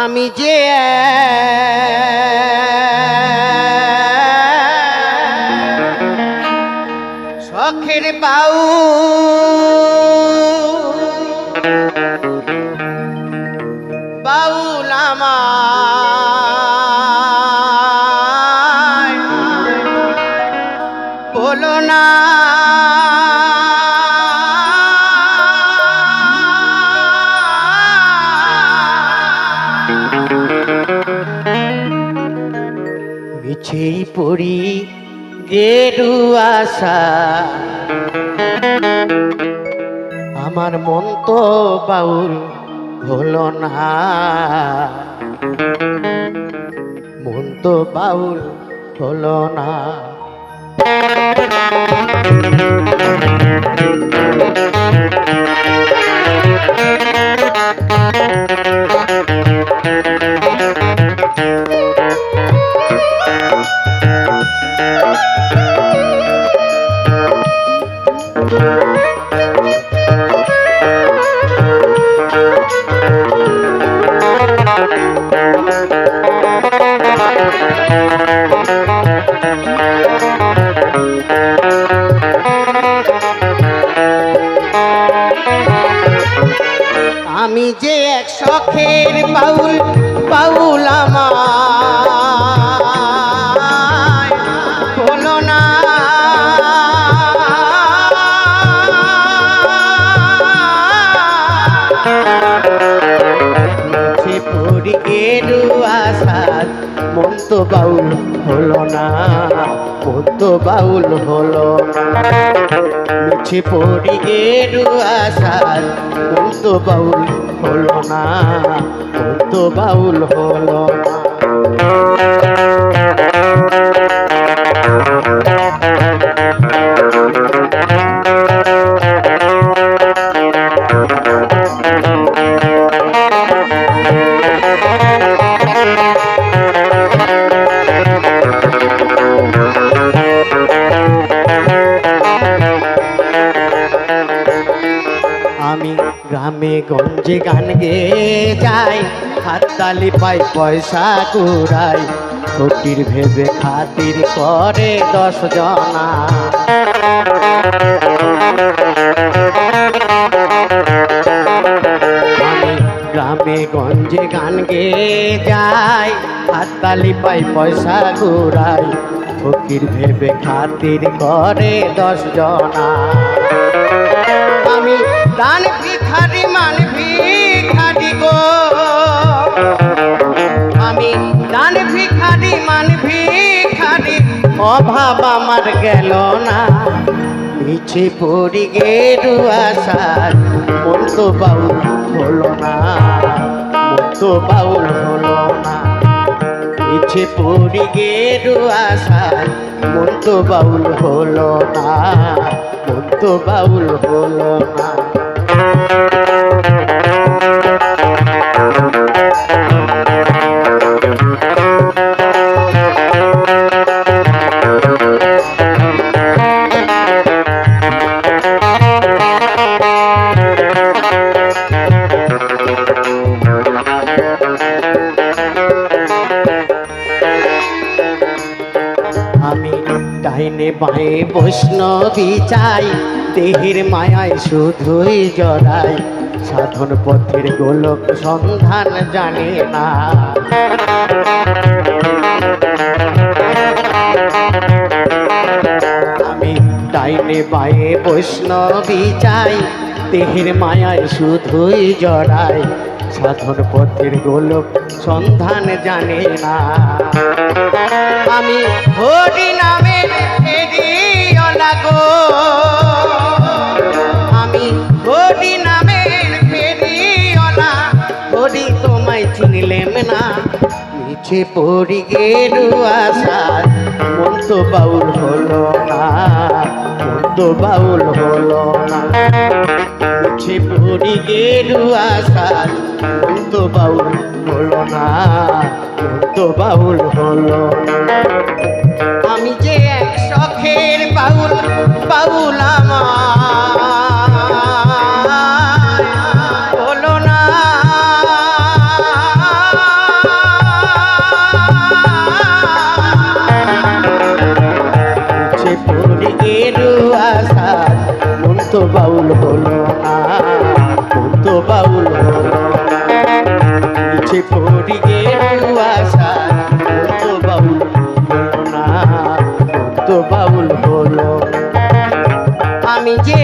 আমি যে শখের বাউ বাউল বলো না। মিছেই পড়ি গেরু আশা। আমার মন তো বাউল হলো না। মন তো বাউল হলো না। আমি যে এক শখের পাউল বাউল আমায় বাউল হলো না কত বাউল হলো পড়ি গেলু আসার কত বাউল হলো না কত বাউল হলো না। আমি গ্রামে গঞ্জে গান গেয়ে যাই হাততালি পাই, পয়সা কুড়াই। ছুটির ভেবে খাতির করে দশ জনা। গ্রামে গঞ্জে গান গেয়ে যাই হাততালি পাই, পয়সা কুড়াই। ফকির ভেবে খাতির করে দশ জনা। আমি দান ভিখারি, মান ভিখারি গো। আমি দান ভিখারি, মান ভিখারি, অভাব আমার গেল না। মিছে পড়ি গেরু আশার মন তো বাউল হলো না। মন বাউল হলো না। মিছে পড়ি গেরু আশার মন বাউল হলো না। মন তো বাউল হলো না। ডাইনে বাঁয়ে বৈষ্ণবী চাই, দেহের মায়ায় শুধুই জড়াই। সাধন পথের গোলক সন্ধান জানে না। আমি ডাইনে বাঁয়ে বৈষ্ণবী চাই, দেহের মায়ায় শুধুই জড়াই। সাধন পথের গোলক সন্ধান জানে না। আমি হরি নামে আমি হরি নামে হরি তোমায় চিনিলেম না। মিছে পড়ি গেরু আশার। মন তো বাউল হলো না। মন তো বাউল হলো না। মুছে পড়ি গেরুয়া সাল তো বাউল হলো না তো বাউল হলো আমি যে এক শখের বাউল বাউল হলো না। মুছে পড়ি গেরুয়া সাল বাউল হলো চোখে আশা তো বাবুল না তো বাবুল হলো। আমি যে